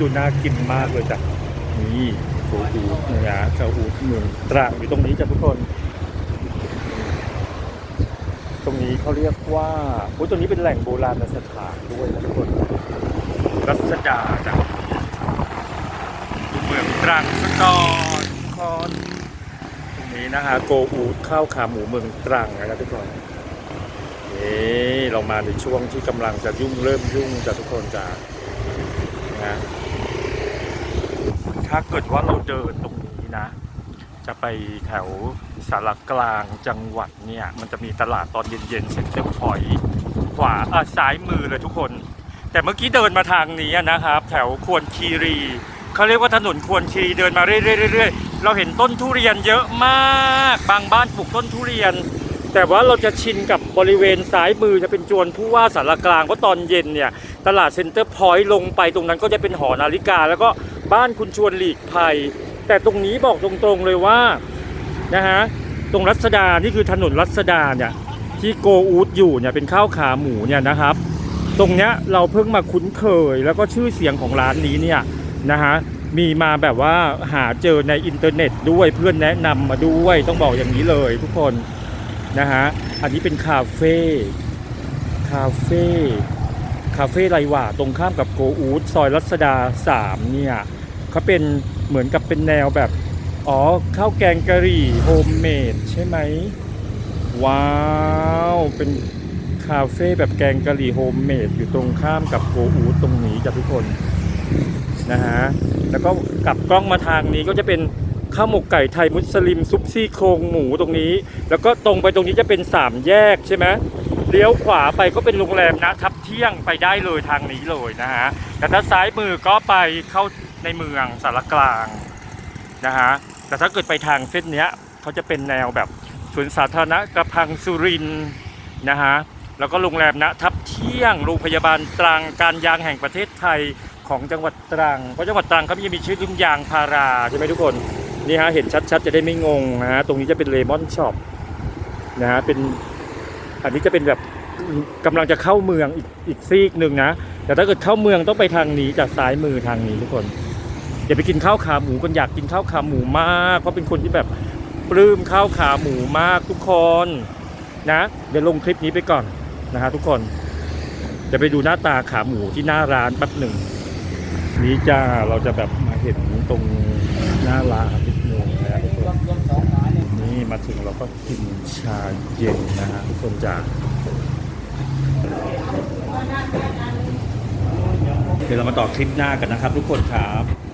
ดูน่ากินมากเลยจ้ะนี่โกอูดนะเจ้าอูดเมืองตรังอยู่ตรงนี้จ้ะทุกคน ตรงนี้เขาเรียกว่าโอ้ตรงนี้เป็นแหล่งโบราณสถานด้วยนะทุกคน รัศดาจ้ะเมืองตรังสกอนคอนตรงนี้นะฮะโกอูดข้าวขาหมูเมืองตรังนะครับทุกคนนี่เรามาในช่วงที่กำลังจะยุ่งเริ่มยุ่งจ้ะทุกคนจ้ะนะ ถ้าเกิดว่าเราเดินตรงนี้นะ จะไปแถวสารกลางจังหวัดเนี่ย มันจะมีตลาดตอนเย็นๆเซ็นเตอร์พอยต์ขวาอะซ้ายมือเลยทุกคน แต่เมื่อกี้เดินมาทางนี้นะครับ แถวควรคีรีเขาเรียกว่าถนนควรคีรีเดินมาเรื่อยๆเราเห็นต้นทุเรียนเยอะมาก บางบ้านปลูกต้นทุเรียน แต่ว่าเราจะชินกับบริเวณซ้ายมือจะเป็นจวนผู้ว่าสารกลางเพราะตอนเย็นเนี่ย ตลาดเซ็นเตอร์พอยต์ลงไปตรงนั้นก็จะเป็นหอนาฬิกาแล้วก็ บ้านคุณชวนหลีกภัย แต่ตรงนี้บอกตรงๆเลยว่านะฮะตรงรัศดานี่คือถนนรัศดาเนี่ยที่โกอูดอยู่เนี่ยเป็นข้าวขาหมูเนี่ยนะครับ ตรงเนี้ยเราเพิ่งมาคุ้นเคยแล้วก็ชื่อเสียงของร้านนี้เนี่ยนะฮะมีมาแบบว่าหาเจอในอินเทอร์เน็ตด้วยเพื่อนแนะนำมาด้วยต้องบอกอย่างนี้เลยทุกคนนะฮะอันนี้เป็นคาเฟ่คาเฟ่คาเฟ่ไรหว่าตรงข้ามกับโกอูดซอยรัศดา3เนี่ย เขาเป็นเหมือนกับเป็นแนวแบบ อ๋อข้าวแกงกะหรี่โฮมเมดใช่ไหมว้าว เป็นคาเฟ่แบบแกงกะหรี่โฮมเมดอยู่ตรงข้ามกับโกอูตรงนี้จ้ะทุกคนนะฮะแล้วก็กลับกล้องมาทางนี้ก็จะเป็นข้าวหมกไก่ไทยมุสลิมซุปซี่โครงหมูตรงนี้ แล้วก็ตรงไปตรงนี้จะเป็นสามแยกใช่ไหมเลี้ยวขวาไปก็เป็นโรงแรมนะทับเที่ยงไปได้เลยทางนี้เลยนะฮะแต่ถ้าซ้ายมือก็ไปเข้า ในเมืองสารกลางนะฮะแต่ถ้าเกิดไปทางเส้นเนี้ยเขาจะเป็นแนวแบบสวนสาธารณะกระพังสุรินนะฮะแล้วก็โรงแรมณทับเที่ยงโรงพยาบาลตรังการยางแห่งประเทศไทยของจังหวัดตรังเพราะจังหวัดตรังเขามีชื่อรุ่งยางพาราใช่ไหมทุกคนนี่ฮะเห็นชัดๆจะได้ไม่งงนะฮะตรงนี้จะเป็นเลมอนช็อปนะฮะเป็นอันนี้จะเป็นแบบกำลังจะเข้าเมืองอีกอีกซีกหนึ่งนะแต่ถ้าเกิดเข้าเมืองต้องไปทางนี้จากซ้ายมือทางนี้ทุกคน อย่าไปกินข้าวขาหมูกันอยากกินข้าวขาหมูมาก เพราะเป็นคนที่แบบปลื้มข้าวขาหมูมากทุกคนนะ เดี๋ยวลงคลิปนี้ไปก่อนนะฮะทุกคนจะไปดูหน้าตาขาหมูที่หน้าร้านแป๊บหนึ่งนี้จ้าเราจะแบบมาเห็นตรงหน้าร้านนิดนึงนะทุกคนนี่มาถึงเราก็กินชาเย็นนะฮะทุกคนจ้าเดี๋ยวเรามาต่อคลิปหน้ากันนะครับ ทุกคนครับ